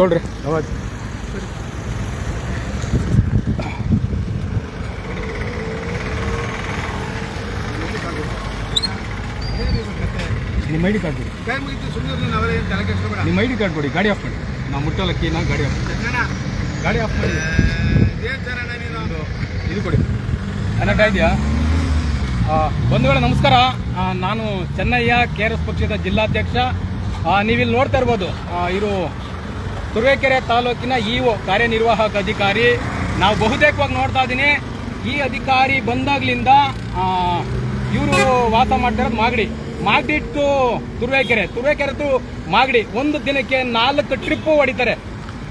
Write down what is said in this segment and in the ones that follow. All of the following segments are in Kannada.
ಕೊಡ್ರಿ ಅವಾಜ್ ನಿಮ್ಮ ಐ ಡಿ ಕಾರ್ಡ್ ಕೊಡಿ. ನಿಮ್ಮ ಐ ಡಿ ಕಾರ್ಡ್ ಕೊಡಿ. ಗಾಡಿ ಆಫ್ ಮಾಡಿ. ನಾವು ಮುಟ್ಟಲಕ್ಕಿ ನಾ ಗಾಡಿ ಆಫ್ ಗಾಡಿ ಆಫ್ ಮಾಡಿ. ಇದು ಕೊಡಿ. ಕನೆಕ್ಟ್ ಇದೆಯಾ ಬಂಧುಗಳ, ನಮಸ್ಕಾರ. ನಾನು ಚೆನ್ನಯ್ಯ, ಕೆ ಆರ್ ಎಸ್ ಪಕ್ಷದ ಜಿಲ್ಲಾಧ್ಯಕ್ಷ. ನೀವಿಲ್ಲಿ ನೋಡ್ತಾ ಇರ್ಬೋದು. ಇರು ತುರುವೇಕೆರೆ ತಾಲೂಕಿನ ಇಒ ಕಾರ್ಯನಿರ್ವಾಹಕ ಅಧಿಕಾರಿ. ನಾವು ಬಹುತೇಕವಾಗಿ ನೋಡ್ತಾ ಇದ್ದೀನಿ. ಈ ಅಧಿಕಾರಿ ಬಂದಾಗ್ಲಿಂದ ಇವರು ವಾಸ ಮಾಡ್ತಿರೋದು ಮಾಗಡಿ. ಮಾಗಡಿ ಟು ತುರುವೇಕೆರೆ. ತುರುವೇಕೆರೆ ಟು ಮಾಗಡಿ. ಒಂದು ದಿನಕ್ಕೆ ನಾಲ್ಕು ಟ್ರಿಪ್ಪು ಹೊಡಿತಾರೆ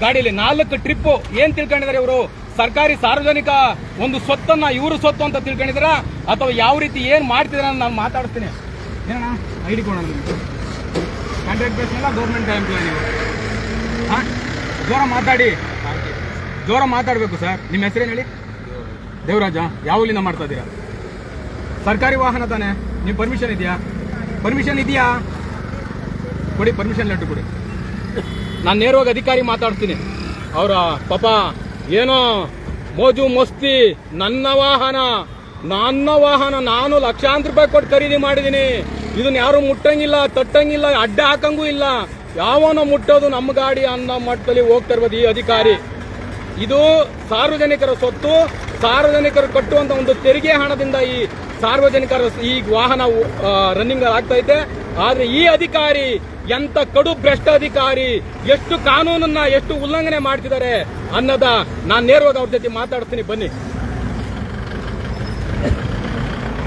ಗಾಡಿಯಲ್ಲಿ. ನಾಲ್ಕು ಟ್ರಿಪ್ಪು. ಏನ್ ತಿಳ್ಕೊಂಡಿದ್ದಾರೆ ಇವರು? ಸರ್ಕಾರಿ ಸಾರ್ವಜನಿಕ ಒಂದು ಸ್ವತ್ತನ್ನ ಇವರು ಸ್ವತ್ತು ಅಂತ ತಿಳ್ಕೊಂಡಿದಾರ ಅಥವಾ ಯಾವ ರೀತಿ ಏನ್ ಮಾಡ್ತಿದಾರ ನಾನು ಮಾತಾಡ್ತೀನಿ ಏನಣ್ಣ? ಐಡಿ ಕೊಡೋಣ ಕಾಂಟ್ರಾಕ್ಟ್ ಬೇಸ್ ಮೇಲೆ ಗೌರ್ಮೆಂಟ್ ಎಂಪ್ಲಾಯ್ ನೀವು. ಜೋರ ಮಾತಾಡಿ. ಜೋರ ಮಾತಾಡಬೇಕು ಸರ್. ನಿಮ್ಮ ಹೆಸರೇನು ಹೇಳಿ? ದೇವರಾಜ. ಯಾವಲ್ಲಿಂದ ಮಾಡ್ತಾ ಇದ್ದೀರಾ? ಸರ್ಕಾರಿ ವಾಹನ ತಾನೆ? ನೀವು ಪರ್ಮಿಷನ್ ಇದೆಯಾ? ಪರ್ಮಿಷನ್ ಇದೆಯಾ? ಕೊಡಿ ಪರ್ಮಿಷನ್ ಲೆಟ್ರ್ ಕೊಡಿ. ನಾನು ನೇರವಾಗಿ ಅಧಿಕಾರಿ ಮಾತಾಡ್ತೀನಿ. ಅವರ ಪಾಪ ಏನೋ ಮೋಜು ಮಸ್ತಿ, ನನ್ನ ವಾಹನ ನನ್ನ ವಾಹನ, ನಾನು ಲಕ್ಷಾಂತರ ರೂಪಾಯಿ ಕೊಟ್ಟು ಖರೀದಿ ಮಾಡಿದ್ದೀನಿ. ಇದನ್ನ ಯಾರು ಮುಟ್ಟಂಗಿಲ್ಲ, ತಟ್ಟಂಗಿಲ್ಲ, ಅಡ್ಡ ಹಾಕಂಗೂ ಇಲ್ಲ. ಯಾವನೋ ಮುಟ್ಟೋದು ನಮ್ಮ ಗಾಡಿ ಅನ್ನೋ ಮಟ್ಟದಲ್ಲಿ ಹೋಗ್ತಾ ಇರ್ಬೋದು ಈ ಅಧಿಕಾರಿ. ಇದು ಸಾರ್ವಜನಿಕರ ಸ್ವತ್ತು ಸಾರ್ವಜನಿಕರು ಕಟ್ಟುವಂತ ಒಂದು ತೆರಿಗೆ ಹಣದಿಂದ ಈ ಸಾರ್ವಜನಿಕರ ಈ ವಾಹನ ರನ್ನಿಂಗ್ ಆಗ್ತಾ ಇದೆ ಆದ್ರೆ ಈ ಅಧಿಕಾರಿ ಎಂತ ಕಡು ಭ್ರಷ್ಟ ಅಧಿಕಾರಿ, ಎಷ್ಟು ಕಾನೂನನ್ನ ಎಷ್ಟು ಉಲ್ಲಂಘನೆ ಮಾಡ್ತಿದ್ದಾರೆ ಅನ್ನೋದ ನಾನು ನೇರವಾಗಿ ಅವ್ರ ಜೊತೆ ಮಾತಾಡ್ತೀನಿ, ಬನ್ನಿ.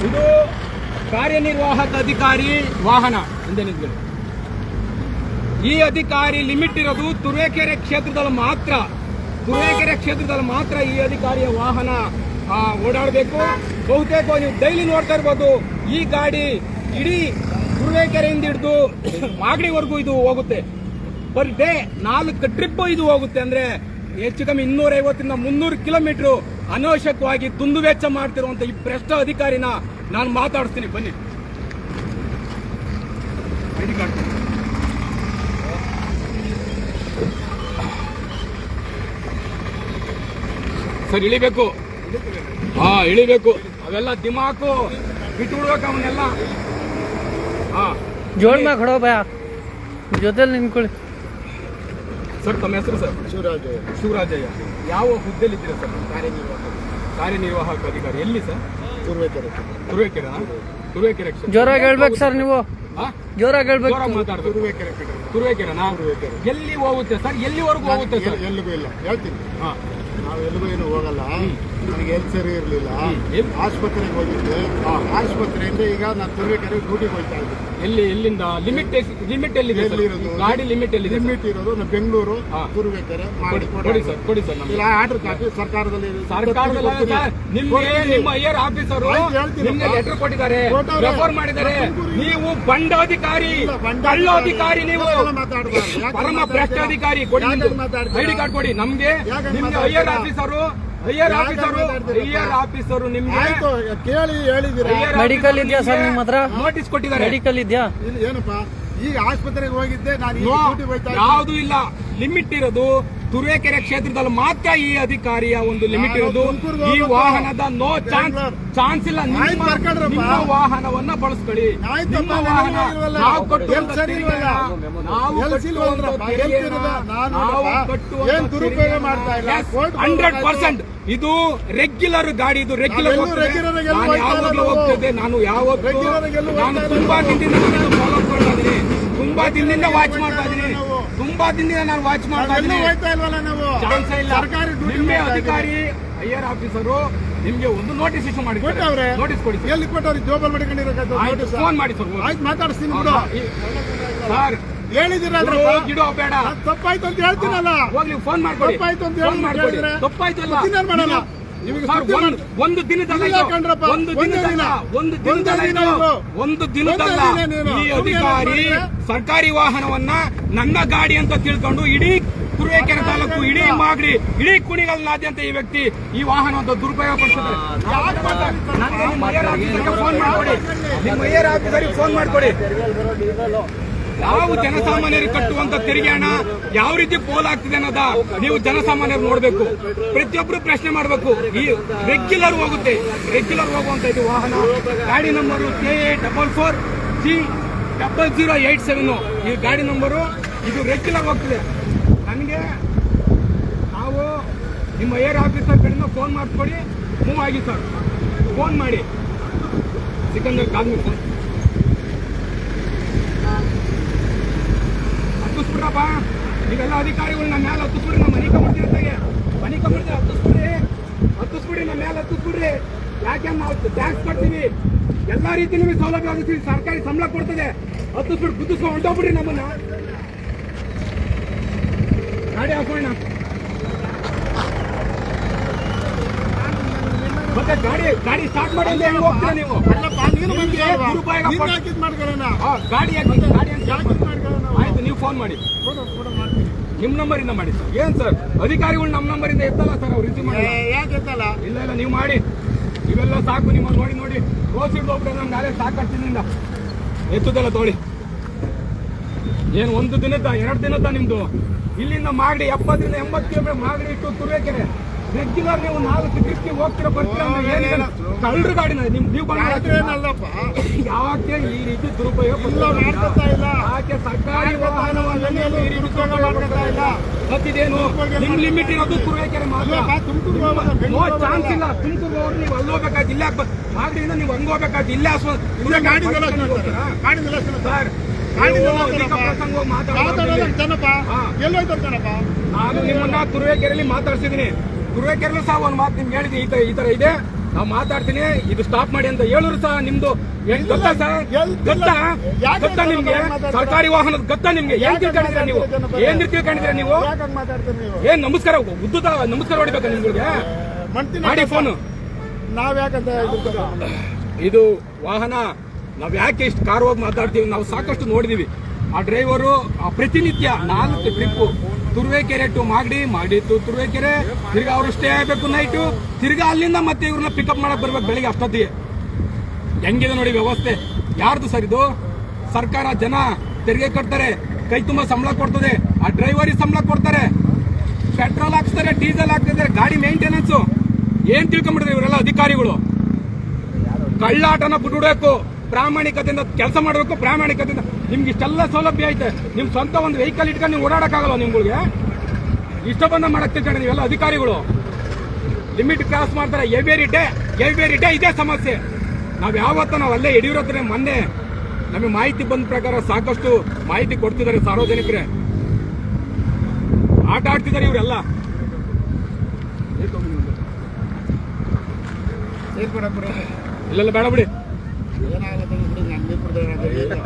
ಇದು ಕಾರ್ಯನಿರ್ವಾಹಕ ಅಧಿಕಾರಿ ವಾಹನ ನಿಂತ್ಕೊಳ್ಳಿ. ಈ ಅಧಿಕಾರಿ ಲಿಮಿಟ್ ಇರೋದು ತುರುವೇಕೆರೆ ಕ್ಷೇತ್ರದಲ್ಲಿ ಮಾತ್ರ. ತುರುವೇಕೆರೆ ಕ್ಷೇತ್ರದಲ್ಲಿ ಮಾತ್ರ ಈ ಅಧಿಕಾರಿಯ ವಾಹನ ಓಡಾಡಬೇಕು. ಬಹುತೇಕ ನೀವು ಡೈಲಿ ನೋಡ್ತಾ ಇರ್ಬೋದು, ಈ ಗಾಡಿ ಇಡೀ ತುರುವೇಕೆರೆಯಿಂದ ಹಿಡಿದು ಮಾಗಡಿವರೆಗೂ ಇದು ಹೋಗುತ್ತೆ. ಪರ್ ಡೇ ನಾಲ್ಕು ಟ್ರಿಪ್ ಇದು ಹೋಗುತ್ತೆ ಅಂದ್ರೆ ಹೆಚ್ಚು ಕಮ್ಮಿ ಇನ್ನೂರೈವತ್ತರಿಂದ ಮುನ್ನೂರು ಕಿಲೋಮೀಟರ್ ಅನವಶ್ಯಕವಾಗಿ ತುಂದುವೆಚ್ಚ ಮಾಡ್ತಿರುವಂತ ಈ ಭ್ರಷ್ಟ ಅಧಿಕಾರಿನ ನಾನು ಮಾತಾಡಿಸ್ತೀನಿ, ಬನ್ನಿ ಐಡಿ ಕಾರ್ಡ್ ಕೊಡಿ. ಸರ್ ಇಳಿಬೇಕು. ಹಾ ಇಳಿಬೇಕು. ಅವೆಲ್ಲ ದಿಮಾಕು ಬಿಟ್ಟು ಬಿಡ್ಬೇಕು ಅವನ್ನೆಲ್ಲ. ಹಾ. ಜೋಡ್ ಮ್ಯಾಗ ಹೊಡೋ ಭಯ. ಜೊತೆಲಿ ನಿಂತ್ಕೊಳ್ಳಿ. ಸರ್ ತಮ್ಮ ಹೆಸರು ಸರ್? ಶಿವರಾಜಯ್ಯ. ಶಿವರಾಜಯ್ಯ. ಯಾವ ಹುದ್ದೆಲಿದ್ದೀರಾ ಸರ್? ಕಾರ್ಯನಿರ್ವಾಹಕ. ಕಾರ್ಯನಿರ್ವಾಹಕ ಅಧಿಕಾರಿ. ಎಲ್ಲಿ ಸರ್? ತುರುವೇಕೆರೆ. ತುರುವೇಕೆರೆ ತುರುವೇಕೆರೆ. ಜೋರಾಗಿ ಹೇಳ್ಬೇಕು ಸರ್ ನೀವು. ಹಾ? ಜೋರಾಗಿ ಹೇಳ್ಬೇಕು. ಮಾತಾಡ್ಬೇಕು. ತುರುವೇಕೆರೆ ತುರುವೇಕೆರೆನಾ. ಎಲ್ಲಿ ಹೋಗುತ್ತೆ ಸರ್? ಎಲ್ಲಿವರೆಗೂ ಹೋಗುತ್ತೆ ಸರ್? ಎಲ್- ಎಲ್ಲಿಗೂ ಇಲ್ಲ. ಹೇಳ್ತೀನಿ. ಹಾ. ನಾವು ಎಲ್ಲಿಗೂ ಏನು ಹೋಗಲ್ಲ. ನನಗೆ ಹೆಲ್ತ್ ಸರಿ ಇರಲಿಲ್ಲ? ಆಸ್ಪತ್ರೆಗೆ ಹೋಗಿದ್ದೆ. ಆಸ್ಪತ್ರೆಯಿಂದ ಈಗ ನಾನು ತುರುವೇಕೆರೆ ಡ್ಯೂಟಿಗೆ ಹೋಗ್ತಾ ಇದ್ದೆ. ಎಲ್ಲಿ ಎಲ್ಲಿಂದ? ಲಿಮಿಟ್ ಲಿಮಿಟ್ ಎಲ್ಲಿದೆ ಗಾಡಿ ಲಿಮಿಟ್ ಎಲ್ಲಿ ಲಿಮಿಟ್ ಇರೋದು ನಮ್ಮ ಬೆಂಗಳೂರು. ತುರುವೇಕೆರೆ ಕೊಡಿ ಮಾಡಿ ಕೊಡಿ ಸರ್ ಕೊಡಿ ಸರ್ ನಮ್ಗೆ. ಇಲ್ಲ ಆರ್ಡರ್ ಕಾಪಿ ಸರ್ಕಾರದಲ್ಲಿ ಸರ್ಕಾರದಲ್ಲಿ ನಿಮ್ಗೆ. ನಿಮ್ಮ ಐಯರ್ ಆಫೀಸರು ನಿಮ್ಗೆ ಲೆಟರ್ ಕೊಟ್ಟಿದ್ದಾರೆ. ರೆಫರ್ ಮಾಡಿದ್ದಾರೆ. ನೀವು ಬಂಡಾಧಿಕಾರಿ ಬಂಡಾಧಿಕಾರಿ. ನೀವು? ಪರಮ ಭ್ರಷ್ಟಾಧಿಕಾರಿ ಕೊಡಿ? ಐಡಿ ಕಾರ್ಡ್ ಕೊಡಿ ನಮ್ಗೆ. ನಿಮ್ಗೆ? ಐಯರ್ ಆಫೀಸರು ಆಫೀಸರು ಆಫೀಸರು ನಿಮ್ಗೆ ಆಯ್ತು ಕೇಳಿ ಹೇಳಿದಿರ ಮೆಡಿಕಲ್ ಇದೆಯಾ ಸರ್ ನಿಮ್ಮ ಹತ್ರ? ನೋಟಿಸ್ ಕೊಟ್ಟಿದ್ದಾರೆ. ಮೆಡಿಕಲ್ ಇದೆಯಾ? ಇಲ್ಲಿ ಏನಪ್ಪ? ಈಗ ಆಸ್ಪತ್ರೆಗೆ ಹೋಗಿದ್ದೆ ನಾನು. ಯಾವುದು ಇಲ್ಲ. ಲಿಮಿಟ್ ಇರೋದು. ತುರುವೇಕೆರೆ ಕ್ಷೇತ್ರದಲ್ಲಿ ಮಾತ್ರ ಈ ಅಧಿಕಾರಿಯ ಒಂದು ಲಿಮಿಟ್ ಇರೋದು. ಈ ವಾಹನದ ನೋ ಚಾನ್ಸ್ ಚಾನ್ಸ್ ಇಲ್ಲ. ನಿಮ್ಮ ವಾಹನವನ್ನ ಬಳಸ್ಕೊಳ್ಳಿ. ನಿಮ್ಮ ವಾಹನ. ನಾವು. Court hundred. ಪರ್ಸೆಂಟ್ ಇದು ರೆಗ್ಯುಲರ್ ಗಾಡಿ ಇದು ರೆಗ್ಯುಲರ್ ನಾನು ಯಾವಾಗಲೂ ಹೋಗ್ತಿದ್ದೆ ನಾನು ಯಾವತ್ತು ನಾನು ತುಂಬಾ. ಫಾಲೋ ಮಾಡ್ತಾ ಇದ್ದೀನಿ. ತುಂಬಾ ದಿನದಿಂದ ವಾಚ್ ಮಾಡ್ತಾ ಇದ್ದೀನಿ ನಾವು. ತುಂಬಾ ದಿನದಿಂದ ನಾನು ವಾಚ್ ಮಾಡ್ತಾ ಇದೀನಿ. ಚಾನ್ಸ್ ಇಲ್ಲ. ಅಧಿಕಾರಿ ಐಆರ್ ಆಫೀಸರು ನಿಮ್ಗೆ ಒಂದು ನೋಟಿಸ್ ಇಶ್ಯೂ ಮಾಡಿ ನೋಟಿಸ್ ಕೊಡಿ ಎಲ್ಲಿ ಕೊಟ್ಟವ್ರಿ ಜೋಬಲ್ ಮಡಿಕೊಂಡಿರೋ ಫೋನ್ ಮಾಡಿ ಸರ್ ಆಯ್ತು ಮಾತಾಡಿಸ್ತೀನಿ ಸರ್ ಹೇಳಿದಿರಲ್ರಪ್ಪ ಗಿಡೋ ಬೇಡ. ತಪ್ಪಾಯ್ತು ಅಂತ ಹೇಳ್ತೀನಲ್ಲ. ಹೋಗ್ಲಿ ಫೋನ್ ಮಾಡ್ಕೊಡಿ. ತಪ್ಪಾಯ್ತು ಅಂತ ಹೇಳಿ ತಪ್ಪಾಯ್ತು ಅಲ್ಲ ಮಾಡಲ್ಲ? ಒಂದು- ದಿನದಲ್ಲ ಒಂದು ಒಂದೇ ದಿನದಲ್ಲ. ದಿನದಲ್ಲ ದಿನದಲ್ಲ ಈ ಅಧಿಕಾರಿ ಸರ್ಕಾರಿ ವಾಹನವನ್ನ ನನ್ನ ಗಾಡಿ ಅಂತ ತಿಳ್ಕೊಂಡು ಇಡೀ ತುರುವೇಕೆರೆ ತಾಲೂಕು ಇಡೀ ಮಾಗಡಿ ಇಡೀ ಕುಣಿಗಲ್ನಾದ್ಯಂತ ಈ ವ್ಯಕ್ತಿ ಈ ವಾಹನವನ್ನು ದುರುಪಯೋಗ ಪಡಿಸಿದ್ದಾರೆ ಫೋನ್ ಮಾಡ್ಕೊಡಿ. ಫೋನ್ ಮಾಡ್ಕೊಡಿ. ನಾವು ಜನಸಾಮಾನ್ಯರಿಗೆ ಕಟ್ಟುವಂತ ತೆರಿಗೆ ಹಣ ಯಾವ ರೀತಿ ಪೋಲ್ ಆಗ್ತಿದೆ ಅನ್ನೋದ ನೀವು ಜನಸಾಮಾನ್ಯರು ನೋಡಬೇಕು. ಪ್ರತಿಯೊಬ್ರು ಪ್ರಶ್ನೆ ಮಾಡಬೇಕು. ಈ ರೆಗ್ಯುಲರ್ ಹೋಗುತ್ತೆ. ರೆಗ್ಯುಲರ್ ಹೋಗುವಂತ ಇದು ವಾಹನ. ಗಾಡಿ number K A double four C double zero eight seven ಈ ಗಾಡಿ ನಂಬರು ಇದು ರೆಗ್ಯುಲರ್ ಹೋಗ್ತಿದೆ. ನನಗೆ ನಾವು ನಿಮ್ಮ ಏರ್ ಆಫೀಸರ್ ಕಡೆಯಿಂದ ಫೋನ್ ಮಾಡಿಕೊಡಿ ಮೂವ್ ಆಗಿ ಸರ್ ಫೋನ್ ಮಾಡಿ. ಸಿಕಂದರ್ ಕಾದ್ಮೇಲೆ ಫೋನ್ ಹತ್ತಿಸ್ಬಿಡ್ರಪ್ಪ ನೀವೆಲ್ಲ ಅಧಿಕಾರಿಗಳು ನಮ್ಮ ಮೇಲೆ ಹತ್ತಿಸ್ಬಿಡ್ರಿ ನಮ್ಮ ಮನೆ ಕಂಬಿಡ್ತಿರ್ತಾಗೆ ಮನೆ ಕಂಬಿಡ್ತೀವಿ ಹತ್ತಿಸ್ಬಿಡ್ರಿ. ಹತ್ತಿಸ್ಬಿಡ್ರಿ ನಮ್ಮ ಮೇಲೆ ಹತ್ತಿಸ್ಬಿಡ್ರಿ. ಯಾಕೆ ನಾವು ಟ್ಯಾಕ್ಸ್ ಕೊಡ್ತೀವಿ ಎಲ್ಲ ರೀತಿ ನಿಮಗೆ ಸೌಲಭ್ಯ ಒದಗಿಸ್ತೀವಿ ಸರ್ಕಾರಿ ಸಂಬಳ ಕೊಡ್ತದೆ. ಹತ್ತಿಸ್ಬಿಟ್ಟು ಗುದ್ದಿಸ್ಕೊಂಡು ಹೊಂಟೋಗ್ಬಿಡ್ರಿ ನಮ್ಮನ್ನ. ಗಾಡಿ ಹಾಕೋಣ. ಮತ್ತೆ ಗಾಡಿ ಗಾಡಿ ಸ್ಟಾರ್ಟ್ ಮಾಡಿ ಅಂತ ಹೆಂಗ್ ಹೋಗ್ತೀರಾ ನೀವು? ರೂಪಾಯಿ ಗಾಡಿ ಗಾಡಿ ಅಂತ ಆಯ್ತು ನೀವು ಫೋನ್ ಮಾಡಿ. ನಿಮ್ ನಂಬರ್ ಇಂದ ಮಾಡಿ ಸರ್. ಏನ್ ಸರ್? ಅಧಿಕಾರಿಗಳು ನಮ್ಮ ನಂಬರ್ ಇಂದ ಎತ್ತಲ್ಲ ಸರ್ ಅವ್ರು ರಿಸೀವ್ ಮಾಡಿ ಯಾಕೆ ಎತ್ತಲ್ಲ? ಇಲ್ಲ ಇಲ್ಲ ನೀವು ಮಾಡಿ. ಇವೆಲ್ಲ ಸಾಕು ನಿಮ್ಮ ನೋಡಿ ನೋಡಿ. ರೋಸ್ ಹೋಗ್ಬಿಟ್ರೆ ನಮ್ಗೆ ನಾಳೆ ಸಾಕಾಗ್ತಿದ್ರಿಂದ ಎತ್ತುದಲ್ಲ ತೋಳಿ ಏನು ಒಂದು ದಿನದ ಎರಡು ದಿನದ ನಿಮ್ದು? ಇಲ್ಲಿಂದ ಮಾಗಡಿ ಎಪ್ಪತ್ತರಿಂದ ಎಂಬತ್ತು ಕಿಲೋಮೀಟರ್ ಮಾಗಡಿ ಇಟ್ಟು ತುರುವೇಕೆರೆ ರೆಗ್ಯುಲರ್ ನೀವು ನಾಲ್ಕು ಟ್ರಿಪ್ಗೆ ಹೋಗ್ತೀರಾ ಬರ್ತೀರಾ ಅಂದ್ರೆ ಏನಿದೆ? ಕಳ್ಳರು ಗಾಡಿನ ನಿಮ್ ನೀವು ಬಂದಪ್ಪ ಏನಲ್ಲಪ್ಪ? ಯಾಕೆ ಈ ರೀತಿ ದುರುಪಯೋಗ ಇಲ್ಲ ಮಾಡ್ಕೊತಾ ಇಲ್ಲ. ಯಾಕೆ ಸರ್ಕಾರಿ ವಾಹನವನ್ನು ನೀವು ಈ ರೀತಿ ಮಾಡ್ಕೊತಾ ಇಲ್ಲ. ಮತ್ತಿದೇನು? ನಿಮ್ ಲಿಮಿಟ್ ಇರೋದು ತುರುವೇಕೆರೆ ಮಾತ್ರ. ತುಮಕೂರು ಚಾನ್ಸ್ ಇಲ್ಲ. ತುಮಕೂರು ಹೋಗಿ ನೀವು ಅಲ್ಲಿ ಹೋಗ್ಬೇಕಾದ ಇಲ್ಲ ಮಾಗಡಿಯಿಂದ ನೀವು ಹಂಗ ಹೋಗ್ಬೇಕಾದ ಇಲ್ಲ ಇಲ್ಲ ಗಾಡಿ. ಸರ್ ಗಾಡಿ ನೀವು ನಿಲ್ಲಿಸ್ತಾರಪ್ಪ. ಅಧಿಕ ಪ್ರಸಂಗ ಹೋಗಿ ಮಾತಾಡೋದು ಮಾತಾಡೋದು ಜನಪ್ಪ ಹಾ. ನಾನು ನಿಮ್ಮನ್ನ ತುರುವೇಕೆರೆಯಲ್ಲಿ ಮಾತಾಡ್ಸಿದೀನಿ ತುರುವೇಕೆರೆಲ್ಲೂ ಸಹ ಒಂದು ಮಾತು ನಿಮ್ಗೆ ಹೇಳಿದ್ವಿ ಈ ತರ ಈ ತರ ಇದೆ. ನಾವು ಮಾತಾಡ್ತೀನಿ ಇದು ಸ್ಟಾಪ್ ಮಾಡಿ ಅಂತ ಹೇಳಿದ್ರು ಸಹ ನಿಮ್ದು ಗೊತ್ತಾ ಸರ್? ಗೊತ್ತಾ? ನಿಮ್ಗೆ? ಸರ್ಕಾರಿ ವಾಹನದ ಗೊತ್ತಾ ನಿಮ್ಗೆ? ಏನ್ ತಿಳ್ಕೊಂಡಿದ್ರೆ ನೀವು? ಏನ್ ತಿಳ್ಕೊಂಡಿದ್ರೆ ನೀವು? ಏನ್ ನಮಸ್ಕಾರ ಉದ್ದುತ ನಮಸ್ಕಾರ ಹೊಡಿಬೇಕಾ ನಿಮ್ಗೆ ಮಾಡಿ ಫೋನು. ನಾವ್ ಯಾಕಂತ ಇದು ಇದು ವಾಹನ ನಾವ್ ಯಾಕೆ ಇಷ್ಟು ಕಾರ್ ಹೋಗಿ ಮಾತಾಡ್ತೀವಿ ನಾವು ಸಾಕಷ್ಟು ನೋಡಿದೀವಿ. ಆ ಡ್ರೈವರು ಪ್ರತಿನಿತ್ಯ ನಾಲ್ಕು trip Turuvekere to Magadi Magadi to Turuvekere, ತಿರ್ಗಾ ಅವರು ಸ್ಟೇ ಆಗಬೇಕು ನೈಟು ತಿರ್ಗಾ ಅಲ್ಲಿಂದ ಮತ್ತೆ ಇವ್ರನ್ನ ಪಿಕಪ್ ಮಾಡಕ್ ಬರ್ಬೇಕು ಬೆಳಿಗ್ಗೆ ಅಷ್ಟೊತ್ತಿಗೆ. ಹೆಂಗಿದೆ ನೋಡಿ ವ್ಯವಸ್ಥೆ. ಯಾರ್ದು ಸರ್ ಇದು? ಸರ್ಕಾರ ಜನ ತೆರಿಗೆ ಕಟ್ತಾರೆ, ಕೈ ತುಂಬ ಸಂಬಳ ಕೊಡ್ತದೆ, ಆ ಡ್ರೈವರಿಗೆ ಸಂಬಳ ಕೊಡ್ತಾರೆ. ಪೆಟ್ರೋಲ್ ಹಾಕ್ಸ್ತಾರೆ, ಡೀಸೆಲ್ ಹಾಕ್ತಿದ್ದಾರೆ, ಗಾಡಿ ಮೇಂಟೆನೆನ್ಸು ಏನ್ ತಿಳ್ಕೊಂಡ್ಬಿಡ್ತಾರೆ ಇವರೆಲ್ಲ ಅಧಿಕಾರಿಗಳು? ಕಳ್ಳಾಟನ ಬಿಡ್ಬೇಕು ಪ್ರಾಮಾಣಿಕತೆಯಿಂದ ಕೆಲಸ ಮಾಡಬೇಕು ಪ್ರಾಮಾಣಿಕತೆಯಿಂದ ನಿಮ್ಗೆ ಇಷ್ಟೆಲ್ಲ ಸೌಲಭ್ಯ ಐತೆ. ನಿಮ್ ಸ್ವಂತ ಒಂದು ವೆಹಿಕಲ್ ಇಟ್ಕೊಂಡು ನೀವು ಓಡಾಡಕ್ಕಾಗಲ್ಲ ನಿಮ್ಗಳಿಗೆ. ಇಷ್ಟ ಬಂದ ಮಾಡಕ್ಕೆ ನೀವೆಲ್ಲ ಅಧಿಕಾರಿಗಳು. ಲಿಮಿಟ್ ಕ್ರಾಸ್ ಮಾಡ್ತಾರೆ. ಎವೇರಿ ಡೇ ಎವೇರಿ ಡೇ ಇದೇ ಸಮಸ್ಯೆ. ನಾವು ಯಾವತ್ತ ನಾವು ಅಲ್ಲೇ ಯಡಿಯೂರತ್ರ ಮೊನ್ನೆ ನಮಗೆ ಮಾಹಿತಿ ಬಂದ ಪ್ರಕಾರ ಸಾಕಷ್ಟು ಮಾಹಿತಿ ಕೊಡ್ತಿದ್ದಾರೆ ಸಾರ್ವಜನಿಕರೇ. ಆಟ ಆಡ್ತಿದ್ದಾರೆ ಇವರೆಲ್ಲ. ಇಲ್ಲ, ಬಿಡು. ಬೇಡ.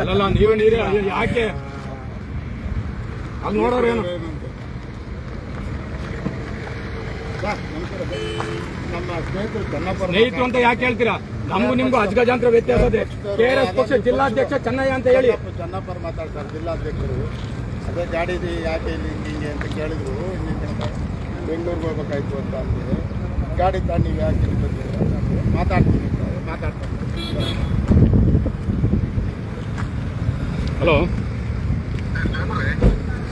ಅಲ್ಲಲ್ಲ ನೀವೇ ನೀರೇ ಯಾಕೆ? ಅಲ್ಲಿ ನೋಡೋರೇನು ಸ್ನೇಹಿತರು ಅಂತ ಯಾಕೆ ಹೇಳ್ತೀರಾ? ನಮಗೂ ನಿಮ್ಗೂ ಅಜ್ಗಜಾಂತರ ವ್ಯತ್ಯಾಸ ಇದೆ. ಕೆಆರ್ಎಸ್ ಆರ್ ಎಸ್ ಪಕ್ಷ ಜಿಲ್ಲಾಧ್ಯಕ್ಷ ಚೆನ್ನಯ್ಯ ಅಂತ ಹೇಳಿ. ಚೆನ್ನಪ್ಪರು ಮಾತಾಡ್ತಾರೆ ಜಿಲ್ಲಾಧ್ಯಕ್ಷರು. ಅದೇ ಗಾಡಿ ಯಾಕೆ ಇಲ್ಲಿ ಹಿಂಗೆ ಅಂತ ಕೇಳಿದ್ರು. ಬೆಂಗಳೂರಿಗೆ ಹೋಗ್ಬೇಕಾಯ್ತು ಅಂತ ಅಂದ್ರೆ ಗಾಡಿ ತಾಣಿ ನೀವು ಯಾಕೆ ಮಾತಾಡ್ತೀನಿ. ಹಲೋ.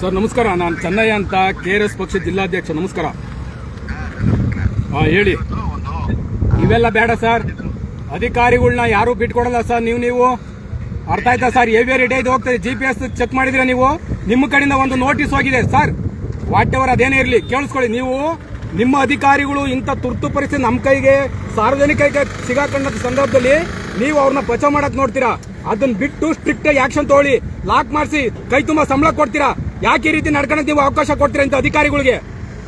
ಸರ್, ನಮಸ್ಕಾರ. ನಾನು ಚೆನ್ನಯ್ಯ ಅಂತ ಕೆ ಆರ್ ಎಸ್ ಪಕ್ಷ ಜಿಲ್ಲಾಧ್ಯಕ್ಷ. ನಮಸ್ಕಾರ. ಹಾ, ಹೇಳಿ. ಇವೆಲ್ಲ ಬೇಡ ಸರ್. ಅಧಿಕಾರಿಗಳನ್ನ ಯಾರು ಬಿಟ್ಕೊಡಲ್ಲ ಸರ್ ನೀವು ನೀವು. ಅರ್ಥ ಆಯ್ತಾ ಸರ್? ಎವಿಯರ್ ಡೇ ಇದು ಹೋಗ್ತದೆ ಜಿ ಪಿ ಎಸ್ ಚೆಕ್ ಮಾಡಿದ್ರೆ ನೀವು? ನಿಮ್ಮ ಕಡೆಯಿಂದ ಒಂದು ನೋಟಿಸ್ ಹೋಗಿದೆ ಸರ್. ವಾಟ್ ಎವರ್ ಅದೇನೇ ಇರಲಿ. ಕೇಳಿಸ್ಕೊಳ್ಳಿ. ನೀವು ನಿಮ್ಮ ಅಧಿಕಾರಿಗಳು ಇಂಥ ತುರ್ತು ಪರಿಸ್ಥಿತಿ ನಮ್ಮ ಕೈಗೆ ಸಾರ್ವಜನಿಕರಿಗೆ ಸಿಗಾಕೊಂಡ ಸಂದರ್ಭದಲ್ಲಿ ನೀವು ಅವ್ರನ್ನ ಬಚಾವ್ ಮಾಡಕ್ ನೋಡ್ತೀರಾ? ಅದನ್ನ ಬಿಟ್ಟು ಸ್ಟ್ರಿಕ್ಟ್ ಆಕ್ಷನ್ ತಗೊಳ್ಳಿ. ಲಾಕ್ ಮಾಡಿಸಿ, ಕೈ ತುಂಬಾ ಸಂಬಳ ಕೊಡ್ತೀರಾ? ಯಾಕೆ ಈ ರೀತಿ ನಡ್ಕೊಳಕ್ ನೀವು ಅವಕಾಶ ಕೊಡ್ತೀರಾ ಇಂಥ ಅಧಿಕಾರಿಗಳಿಗೆ?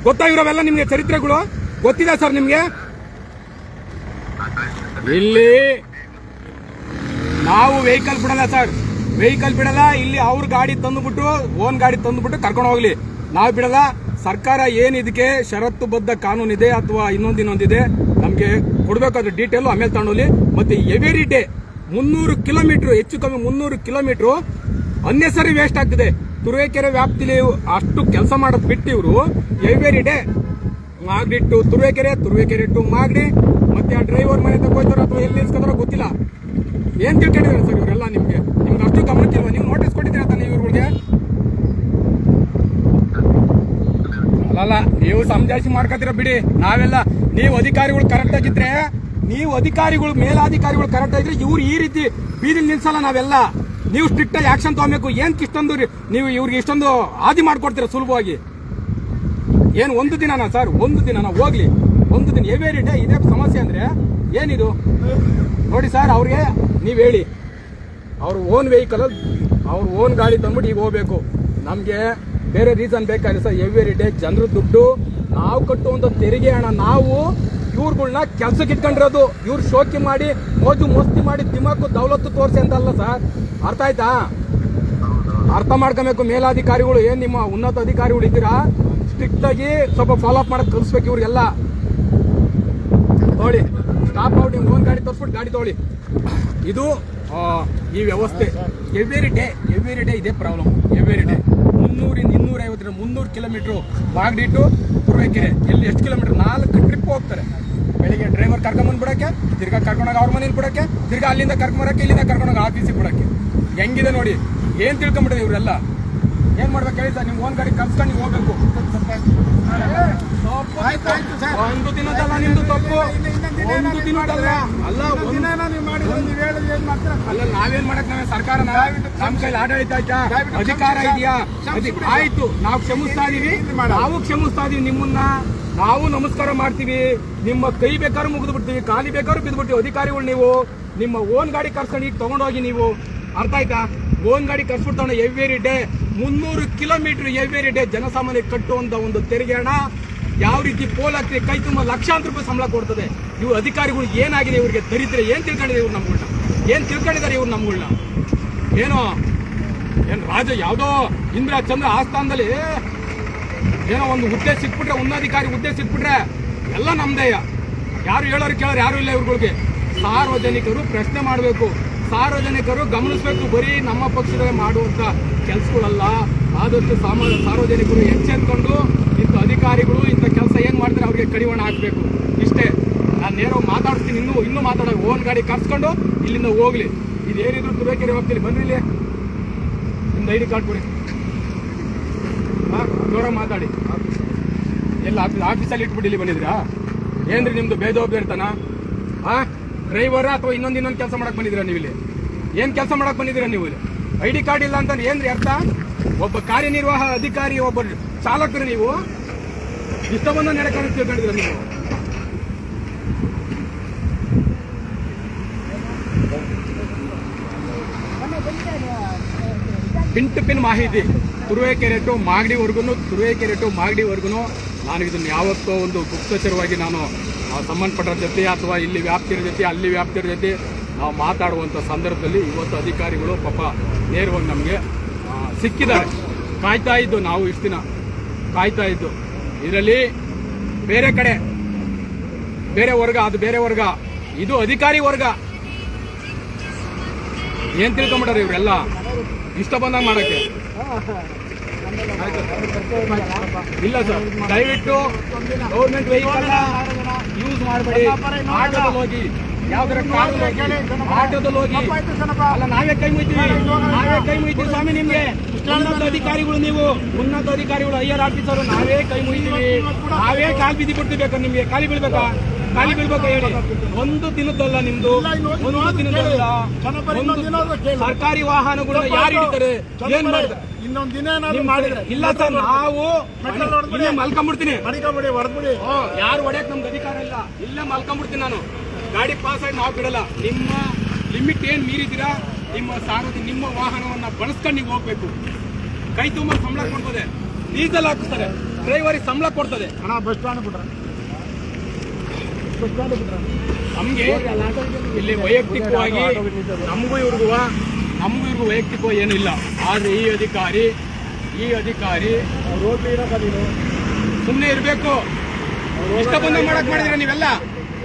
ಗೊತ್ತಾಗಿರೋವೆಲ್ಲ ನಿಮ್ಗೆ ಚರಿತ್ರೆಗಳು? ಗೊತ್ತಿದೆ ಸರ್ ನಿಮಗೆ? ಇಲ್ಲಿ ನಾವು ವೆಹಿಕಲ್ ಬಿಡಲ್ಲ ಸರ್. ವೆಹಿಕಲ್ ಬಿಡಲ್ಲ, ಇಲ್ಲಿ ಅವ್ರ ಗಾಡಿ ತಂದುಬಿಟ್ಟು ಓನ್ ಗಾಡಿ ತಂದುಬಿಟ್ಟು ಕರ್ಕೊಂಡು ಹೋಗ್ಲಿ. ನಾವು ಬಿಡಲ್ಲ. ಸರ್ಕಾರ ಏನು ಇದಕ್ಕೆ ಷರತ್ತುಬದ್ಧ ಕಾನೂನಿದೆ ಅಥವಾ ಇನ್ನೊಂದು ಇನ್ನೊಂದಿದೆ ನಮಗೆ ಕೊಡಬೇಕಾದ ಡೀಟೇಲು ಆಮೇಲೆ ತಗೊಳ್ಳಿ ಮತ್ತೆ ಎವ್ರಿ ಡೇ ಮುನ್ನೂರು ಕಿಲೋಮೀಟರ್ ಹೆಚ್ಚು ಕಮ್ಮಿ ಮುನ್ನೂರು ಕಿಲೋಮೀಟರ್ ಅನ್ನೆಸರಿ ವೇಸ್ಟ್ ಆಗ್ತಿದೆ. ತುರುವೇಕೆರೆ ವ್ಯಾಪ್ತಿಲಿ ಅಷ್ಟು ಕೆಲಸ ಮಾಡೋದು ಬಿಟ್ಟು ಇವರು every day Magadi to Turuvekere Turuvekere to Magadi. ಮತ್ತೆ ಆ ಡ್ರೈವರ್ ಮನೆ ತಗೋತಾರೋ ಅಥವಾ ಎಲ್ಲಿ ನಿಲ್ಸ್ಕೋತಾರೋ ಗೊತ್ತಿಲ್ಲ. ಏನು ತಿಳ್ಕೊಂಡಿದ್ದಾರೆ ಸರ್ ಇವರೆಲ್ಲ ನಿಮಗೆ? ನಿಮ್ಗೆ ಅಷ್ಟು ಗಮನಕ್ಕಿಲ್ವಾ ನೀವು ನೋಟಿಸ್ ಕೊಟ್ಟಿದ್ದೀರಾ ತಾನೆ ಇವ್ರಿಗೆ ಅಲ್ಲಲ್ಲ ನೀವು ಸಮಜಾಯಿಸಿ ಮಾಡ್ಕೊತೀರ ಬಿಡಿ. ನಾವೆಲ್ಲ, ನೀವು ಅಧಿಕಾರಿಗಳು ಕರೆಕ್ಟ್ ಆಗಿದ್ರೆ, ನೀವು ಅಧಿಕಾರಿಗಳು, ಮೇಲಾಧಿಕಾರಿಗಳು ಕರೆಕ್ಟ್ ಆಗಿದ್ರೆ ಇವ್ರು ಈ ರೀತಿ ಬೀದಿಲಿ ನಿಲ್ಸಲ್ಲ ನಾವೆಲ್ಲ. ನೀವು ಸ್ಟ್ರಿಕ್ಟ್ ಆಗಿ ಆಕ್ಷನ್ ತಗೋಬೇಕು. ಏನ್ ಇಷ್ಟೊಂದು ನೀವು ಇವ್ರಿಗೆ ಇಷ್ಟೊಂದು ಆದಿ ಮಾಡ್ಕೊಡ್ತೀರ ಸುಲಭವಾಗಿ? ಏನು ಒಂದು ದಿನನಾ ಸರ್? ಒಂದು ದಿನನಾ? ಹೋಗ್ಲಿ. ಒಂದು ದಿನ ಎವೇರಿ ಡೇ ಇದೇ ಸಮಸ್ಯೆ ಅಂದ್ರೆ ಏನಿದು? ನೋಡಿ ಸರ್, ಅವ್ರಿಗೆ ನೀವು ಹೇಳಿ. ಅವ್ರ ಓನ್ ವೆಹಿಕಲ್ ಅವ್ರ ಓನ್ ಗಾಡಿ ತಂದ್ಬಿಟ್ಟು ಈಗ ಹೋಗ್ಬೇಕು. ನಮಗೆ ಬೇರೆ ರೀಸನ್ ಬೇಕಾದ್ರೆ ಸರ್ ಎವ್ರಿ ಡೇ ಜನರು ದುಡ್ಡು, ನಾವು ಕಟ್ಟುವಂಥ ತೆರಿಗೆ ಹಣ, ನಾವು ಇವ್ರುಗಳ್ನ ಕೆಲಸಕ್ಕೆ ಇಟ್ಕೊಂಡಿರೋದು. ಇವ್ರು ಶೋಕಿ ಮಾಡಿ, ಮೋಜು ಮೋಸ್ತಿ ಮಾಡಿ ದಿಮಾಕು ದೌಲತ್ತು ತೋರಿಸಿ ಅಂತಲ್ಲ ಸರ್. ಅರ್ಥ ಆಯ್ತಾ? ಅರ್ಥ ಮಾಡ್ಕೊಬೇಕು ಮೇಲಾಧಿಕಾರಿಗಳು, ಏನು ನಿಮ್ಮ ಉನ್ನತ ಅಧಿಕಾರಿಗಳು ಇದ್ದೀರಾ? ಸ್ಟ್ರಿಕ್ಟ್ ಆಗಿ ಸ್ವಲ್ಪ ಫಾಲೋ ಅಪ್ ಮಾಡಕ್ ಕಲಿಸ್ಬೇಕು ಇವ್ರಿಗೆಲ್ಲ. ನೋಡಿ ಸ್ಟಾಪ್ ಔಟ್ ನಿಮ್ಗೆ ಓನ್ ಗಾಡಿ ತೋರಿಸ್ಬಿಟ್ಟು ಗಾಡಿ ತೊಗೊಳ್ಳಿ. ಇದು ಈ ವ್ಯವಸ್ಥೆ. ಎವ್ರಿ ಡೇ ಎವ್ರಿ ಡೇ ಇದೇ ಪ್ರಾಬ್ಲಮ್ ಎವ್ರಿ ಡೇ ಕಿಲೋಮೀಟ್ರು ಬಾಗ್ಡಿಟ್ಟು ಪೂರ್ವಕ್ಕೆ. ಎಲ್ಲಿ ಎಷ್ಟು ಕಿಲೋಮೀಟ್ರ್? ನಾಲ್ಕು ಟ್ರಿಪ್ ಹೋಗ್ತಾರೆ. ಬೆಳಿಗ್ಗೆ ಡ್ರೈವರ್ ಕರ್ಕೊಂಬಂದು ಬಿಡಕ್ಕೆ ತಿರ್ಗಾ ಕರ್ಕೊಂಡೋಗಿ ಅವ್ರ ಮನೇಲಿ ಬಿಡೋಕ್ಕೆ ತಿರ್ಗಾ ಅಲ್ಲಿಂದ ಕರ್ಕೊಂಬರಕ್ಕೆ ಇಲ್ಲಿಂದ ಕರ್ಕೊಂಡೋಗಿ ಆಫೀಸಿಗೆ ಬಿಡೋಕ್ಕೆ. ಹೆಂಗಿದೆ ನೋಡಿ ಏನು ತಿಳ್ಕೊಂಬಿಟ್ಟಿದೆ ಇವರೆಲ್ಲ? ಏನು ಮಾಡ್ಬೇಕು ಹೇಳಿ ಸರ್ ನಿಮ್ಮ ಓನ್ ಗಾಡಿ ಕರ್ಸ್ಕೊಂಡು ನೀವು ಹೋಗ್ಬೇಕು. ಒಂದು ದಿನದಲ್ಲ ನಿಮ್ಮದು ತಪ್ಪು. ಅಲ್ಲ ಅಲ್ಲ ನಾವೇನ್ ಮಾಡಕ್ ನಾವೇ ಸರ್ಕಾರನ ನಮ್ ಕೈಲಿ ಆಡಳಿತ ಆಯ್ತಾ? ಅಧಿಕಾರ ಇದೆಯಾ? ಆಯ್ತು ನಾವು ಕ್ಷಮಿಸ್ತಾ ಇದೀವಿ. ನಾವು ಕ್ಷಮಿಸ್ತಾ ಇದೀವಿ ನಿಮ್ಮನ್ನ. ನಾವು ನಮಸ್ಕಾರ ಮಾಡ್ತೀವಿ. ನಿಮ್ಮ ಕೈ ಬೇಕಾದ್ರೂ ಮುಗಿದು ಬಿಡ್ತೀವಿ ಖಾಲಿ ಬೇಕಾದ್ರು ಬಿದ್ದು ಬಿಡ್ತೀವಿ. ಅಧಿಕಾರಿಗಳು ನೀವು ನಿಮ್ಮ ಓನ್ ಗಾಡಿ ಕರ್ಸ್ಕೊಂಡು ಈಗ ತಗೊಂಡೋಗಿ ನೀವು. ಅರ್ಥ ಆಯ್ತಾ? ಓನ್ ಗಾಡಿ ಕರ್ಸ್ಬಿಡ್ತಾವೆ ಎವ್ರಿ ಡೇ ಮುನ್ನೂರು ಕಿಲೋಮೀಟರ್ ಎವ್ರಿ ಡೇ ಜನಸಾಮಾನ್ಯ ಕಟ್ಟುವಂತ ಒಂದು ತೆರಿಗೆ ಹಣ. ಯಾವ ರೀತಿ ಪೋಲ್ ಆಗ್ತದೆ ಕೈ ತುಂಬ ಲಕ್ಷಾಂತರ ರೂಪಾಯಿ ಸಂಬಳ ಕೊಡ್ತದೆ. ಇವು ಅಧಿಕಾರಿಗಳು ಏನಾಗಿದೆ, ಇವರಿಗೆ ದರಿದ್ರೆ ಏನು ತಿಳ್ಕೊಂಡಿದೆ ಇವ್ರು ನಮ್ಗಳ್ನ? ಏನು ತಿಳ್ಕೊಂಡಿದ್ದಾರೆ ಇವ್ರು ನಮ್ಗಳ್ನ? ಏನೋ, ಏನು ರಾಜ ಯಾವುದೋ ಇಂದ್ರ ಚಂದ್ರ ಆಸ್ಥಾನದಲ್ಲಿ ಏನೋ ಒಂದು ಹುದ್ದೆ ಸಿಕ್ಬಿಟ್ರೆ, ಉನ್ನಾಧಿಕಾರಿ ಹುದ್ದೆ ಸಿಕ್ಬಿಟ್ರೆ, ಎಲ್ಲ ನಮ್ದೇಯ ಯಾರು ಹೇಳೋರು ಕೇಳೋರು ಯಾರು ಇಲ್ಲ ಇವ್ರುಗಳಿಗೆ. ಸಾರ್ವಜನಿಕರು ಪ್ರಶ್ನೆ ಮಾಡಬೇಕು. ಸಾರ್ವಜನಿಕರು ಗಮನಿಸಬೇಕು, ಬರೀ ನಮ್ಮ ಪಕ್ಷದಲ್ಲೇ ಮಾಡುವಂಥ ಕೆಲಸಗಳಲ್ಲ. ಆದಷ್ಟು ಸಾಮಾನ್ಯ ಸಾರ್ವಜನಿಕರು ಎಚ್ಚೆತ್ಕೊಂಡು ಇಂಥ ಅಧಿಕಾರಿಗಳು ಇಂಥ ಕೆಲಸ ಏನು ಮಾಡ್ತಾರೆ ಅವ್ರಿಗೆ ಕಡಿವಾಣ ಹಾಕಬೇಕು. ಇಷ್ಟೇ. ನಾನು ನೇರ ಮಾತಾಡ್ತೀನಿ ಇನ್ನೂ ಇನ್ನೂ ಮಾತಾಡೋ ಓನ್ ಗಾಡಿ ಕರ್ಸ್ಕೊಂಡು ಇಲ್ಲಿಂದ ಹೋಗ್ಲಿ. ಇದೇನಿದ್ರು ತುರುವೇಕೆರೆ ಹೋಗ್ತೀನಿ ಬನ್ರಿ ಇಲ್ಲಿ? ನಿಮ್ದು ಐ ಡಿ ಕಾರ್ಡ್ ಕೊಡಿ. ಹಾಂ ಜೋರ ಮಾತಾಡಿ. ಎಲ್ಲ ಆಫೀಸ್ ಆಫೀಸಲ್ಲಿ ಇಟ್ಬಿಟ್ಟು ಇಲ್ಲಿ ಬಂದಿದ್ರಾ? ಏನ್ರಿ ನಿಮ್ದು ಬೇಜವಾಬ್ದಾರಿತನ ಹಾ, ಡ್ರೈವರ ಅಥವಾ ಇನ್ನೊಂದು ಇನ್ನೊಂದು ಕೆಲಸ ಮಾಡಕ್ ಬಂದಿದ್ದೀರಾ ನೀವು ಇಲ್ಲಿ? ಏನ್ ಕೆಲಸ ಮಾಡಕ್ ಬಂದಿದ್ದೀರಾ ನೀವು ಇಲ್ಲಿ? ಐ ಡಿ ಕಾರ್ಡ್ ಇಲ್ಲ ಅಂತಂದ್ರೆ ಏನ್ರಿ ಅರ್ಥ? ಒಬ್ಬ ಕಾರ್ಯನಿರ್ವಾಹ ಅಧಿಕಾರಿ, ಒಬ್ಬ ಚಾಲಕರು ನೀವು? ಇಷ್ಟವನ್ನು ನಡೆಕೊಂಡು ತಿಳ್ಕೊಂಡಿದ್ದೀರಾ ನೀವು? ಪಿನ್ ಟು ಪಿನ್ ಮಾಹಿತಿ. ತುರುವೇಕೆರೆ ಟು ಮಾಗಡಿವರೆಗೂ ತುರುವೇಕೆರೆ ಟು ಮಾಗಡಿವರೆಗೂ ನಾನು ಇದನ್ನು ಯಾವತ್ತೋ ಒಂದು ಗುಪ್ತಚರವಾಗಿ ನಾನು ಸಂಬಂಧಪಟ್ಟರ ಜೊತೆ ಅಥವಾ ಇಲ್ಲಿ ವ್ಯಾಪ್ತಿರ ಜೊತೆ, ಅಲ್ಲಿ ವ್ಯಾಪ್ತಿರ ಜೊತೆ ನಾವು ಮಾತಾಡುವಂಥ ಸಂದರ್ಭದಲ್ಲಿ ಇವತ್ತು ಅಧಿಕಾರಿಗಳು ಪಾಪ ನೇರವಾಗಿ ನಮಗೆ ಸಿಕ್ಕಿದ್ದಾರೆ. ಕಾಯ್ತಾ ಇದ್ದು ನಾವು ಇಷ್ಟು ದಿನ. ಕಾಯ್ತಾ ಇದ್ದು. ಇದರಲ್ಲಿ ಬೇರೆ ಕಡೆ, ಬೇರೆ ವರ್ಗ, ಅದು ಬೇರೆ ವರ್ಗ. ಇದು ಅಧಿಕಾರಿ ವರ್ಗ. ಏನ್ ತಿಳ್ಕೊಂಬಿಟ್ಟಾರೆ ಇವರೆಲ್ಲ? ಇಷ್ಟ ಬಂದಾಗ ಮಾಡಕ್ಕೆ. ಇಲ್ಲ ಸರ್ ದಯವಿಟ್ಟು ಗೌರ್ಮೆಂಟ್ ವೆಹಿಕಲ್ ಯೂಸ್ ಮಾಡಬೇಡಿ. ಹೋಗಿ. ಯಾವ್ದಾರ ಆಟೋದಲ್ಲಿ ಹೋಗಿ. ಅಲ್ಲ ನಾವೇ ಕೈ ಮುಯ್ತೀವಿ. ನಾವೇ ಕೈ ಮುಯ್ತೀವಿ. ಸ್ವಾಮಿ ನಿಮ್ಗೆ. ಉನ್ನತ ಅಧಿಕಾರಿಗಳು ನೀವು. ಉನ್ನತ ಅಧಿಕಾರಿಗಳು ಐಆರ್ ಆಫೀಸರು ನಾವೇ ಕೈ ಮುಯ್ತೀವಿ. ನಾವೇ ಕಾಲು ಬಿದ್ದಿ ಬಿಡ್ತೀವಿ ನಿಮ್ಗೆ? ಕಾಲಿ ಬೀಳ್ಬೇಕಾ? ಖಾಲಿ ಬೀಳ್ಬೇಕು ಹೇಳಿ? ಒಂದು ದಿನದಲ್ಲ ನಿಮ್ದು. ಒಂದು ದಿನದಲ್ಲ. ಒಂದು ಸರ್ಕಾರಿ ವಾಹನಗಳು ಯಾರು ಹಿಡಿತಾರೆ? ಏನ್ ಮಾಡ್ತಾರೆ? ಇನ್ನೊಂದ್ ದಿನ ಮಾಡಿದ್ರೆ ಇಲ್ಲ ಸರ್ ನಾವು ಮಲ್ಕೊಂಡ್ಬಿಡ್ತೀನಿ ಯಾರು ಹೊಡೆಯಕ್ ನಮ್ಗೆ ಅಧಿಕಾರ ಇಲ್ಲ. ಇಲ್ಲೇ ಮಲ್ಕೊಂಡ್ಬಿಡ್ತೀನಿ ನಾನು. ಗಾಡಿ ಪಾಸ್ ಆಗಿ ನಾವು ಬಿಡಲ್ಲ. ನಿಮ್ಮ ಲಿಮಿಟ್ ಏನು ಮೀರಿದ್ದೀರಾ? ನಿಮ್ಮ ಸಾರ್ವಜನಿಕ ನಿಮ್ಮ ವಾಹನವನ್ನು ಬಳಸ್ಕೊಂಡು ನೀವು ಹೋಗ್ಬೇಕು. ಕೈ ತುಂಬ ಸಂಬಳ ಕೊಡ್ತದೆ. ಡೀಸೆಲ್ ಹಾಕಿಸ್ತಾರೆ ಡ್ರೈವರಿಗೆ ಸಂಬಳ ಕೊಡ್ತದೆ. ಹಣ ಬಸ್ ಸ್ಟ್ಯಾಂಡ್ ಬಿಟ್ರೆ. ನಮಗೆ ಇಲ್ಲಿ ವೈಯಕ್ತಿಕವಾಗಿ ನಮಗೂ ಇವ್ರಿಗೂ ನಮಗೂ ಇವ್ರಿಗೂ ವೈಯಕ್ತಿಕವಾಗಿ ಏನಿಲ್ಲ ಆದರೆ ಈ ಅಧಿಕಾರಿ ಈ ಅಧಿಕಾರಿ ರೋಡ್ ಸುಮ್ಮನೆ ಇರಬೇಕು. ಇಷ್ಟ ಬಂದ ಮಾಡಕ್ ಮಾಡಿದಿರ ನೀವೆಲ್ಲ?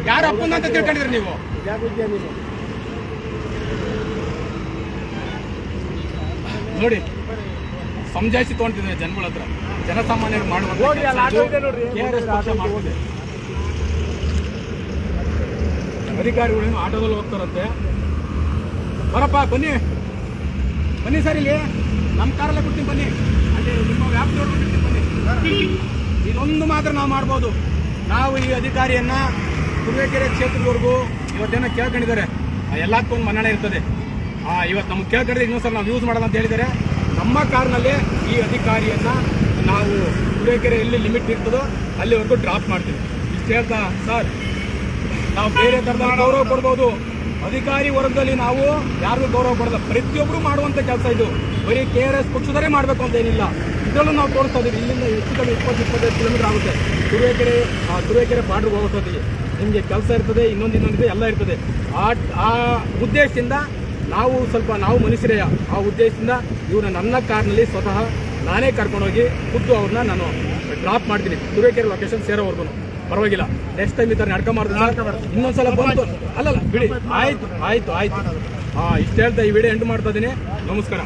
ಯಾರು ಅಪ್ಪನ ಅಂತ ತಿಳ್ಕೊಂಡಿದ್ರಿ ನೀವು? ನೋಡಿ ಸಮಜಾಯಿಸಿ ತಗೊಂತಿದ್ದಾರೆ ಜನಗಳ ಹತ್ರ. ಜನಸಾಮಾನ್ಯರು ಮಾಡುವಂತ. ಅಧಿಕಾರಿಗಳೇನು ಆಟೋದಲ್ಲಿ ಹೋಗ್ತಾರಂತೆ? ಬರಪ್ಪ ಬನ್ನಿ. ಬನ್ನಿ ಸರ್ ಇಲ್ಲಿ. ನಮ್ಮ ಕಾರಲ್ಲೇ ಬಿಡ್ತೀನಿ ಬನ್ನಿ. ಅಲ್ಲಿ ನಿಮ್ಮ ವ್ಯಾಪ್ತಿಯವ್ರಿಗೆ ಬಿಡ್ತೀನಿ ಬನ್ನಿ. ಇದೊಂದು ಮಾತ್ರ ನಾವು ಮಾಡ್ಬೋದು. ನಾವು ಈ ಅಧಿಕಾರಿಯನ್ನ ತುರುವೇಕೆರೆ ಕ್ಷೇತ್ರದವರೆಗೂ ಇವತ್ತೇನೋ ಕೇಳ್ಕೊಂಡಿದ್ದಾರೆ. ಎಲ್ಲದಕ್ಕೂ ಒಂದು ಮನ್ನಣೆ ಇರ್ತದೆ. ಆ, ಇವತ್ತು ನಮ್ಗೆ ಕೇಳ್ಕೊಂಡ್ರೆ ಇನ್ನೊಂದ್ಸಲ ನಾವು ಯೂಸ್ ಮಾಡೋಣ ಅಂತ ಹೇಳಿದ್ದಾರೆ. ನಮ್ಮ ಕಾರ್ನಲ್ಲಿ ಈ ಅಧಿಕಾರಿಯನ್ನು ನಾವು ತುರುವೇಕೆರೆ ಎಲ್ಲಿ ಲಿಮಿಟ್ ಇರ್ತದೋ ಅಲ್ಲಿವರೆಗೂ ಡ್ರಾಪ್ ಮಾಡ್ತೀವಿ. ಇಷ್ಟು ಹೇಳ್ತಾ ಸರ್ ನಾವು ಬೇರೆ ಥರದ ಗೌರವ ಕೊಡ್ಬೋದು. ಅಧಿಕಾರಿ ವರ್ಗದಲ್ಲಿ ನಾವು ಯಾರಿಗೂ ಗೌರವ ಕೊಡಲ್ಲ. ಪ್ರತಿಯೊಬ್ಬರು ಮಾಡುವಂಥ ಕೆಲಸ ಇದು. ಬರೀ ಕೆ ಆರ್ ಎಸ್ ಪಕ್ಷದವರೇ ಮಾಡಬೇಕು ಅಂತ ಏನಿಲ್ಲ. ಇದರಲ್ಲೂ ನಾವು ತೋರಿಸ್ತಾ ಇದ್ದೀವಿ ಇಲ್ಲಿಂದ ಹೆಚ್ಚು ಕಡಿಮೆ ಇಪ್ಪತ್ತು ಇಪ್ಪತ್ತೈದು ಕಿಲೋಮೀಟರ್ ಆಗುತ್ತೆ. ತುರುವೇಕೆರೆ ತುರುವೇಕೆರೆ ಬಾರ್ಡ್ರಿಗೆ ಹೋಗೋಷ್ಟೊತ್ತಿಗೆ ನಿಮಗೆ ಕೆಲಸ ಇರ್ತದೆ, ಇನ್ನೊಂದು ಇನ್ನೊಂದಿದೆ ಎಲ್ಲ ಇರ್ತದೆ. ಆ ಆ ಉದ್ದೇಶದಿಂದ ನಾವು ಸ್ವಲ್ಪ ನಾವು ಮನುಷ್ಯರೇ ಆ ಉದ್ದೇಶದಿಂದ ಇವ್ರನ್ನ ನನ್ನ ಕಾರ್ನಲ್ಲಿ ಸ್ವತಃ ನಾನೇ ಕರ್ಕೊಂಡೋಗಿ ಖುದ್ದು ಅವ್ರನ್ನ ನಾನು ಡ್ರಾಪ್ ಮಾಡ್ತೀನಿ. ತುರೇಕೆರೆ ಲೊಕೇಶನ್ ಸೇರೋವರೆಗೂ ಪರವಾಗಿಲ್ಲ. ನೆಕ್ಸ್ಟ್ ಟೈಮ್ ಈ ಥರ ಇನ್ನೊಂದು ಇನ್ನೊಂದ್ಸಲ ಬಂತು. ಅಲ್ಲಲ್ಲ, ಬಿಡಿ. ಆಯ್ತು ಆಯ್ತು ಆಯ್ತು. ಹಾ, ಇಷ್ಟು ಹೇಳ್ತಾ ಈ ವಿಡಿಯೋ ಎಂಟು ಮಾಡ್ತಾ ಇದ್ದೀನಿ. ನಮಸ್ಕಾರ.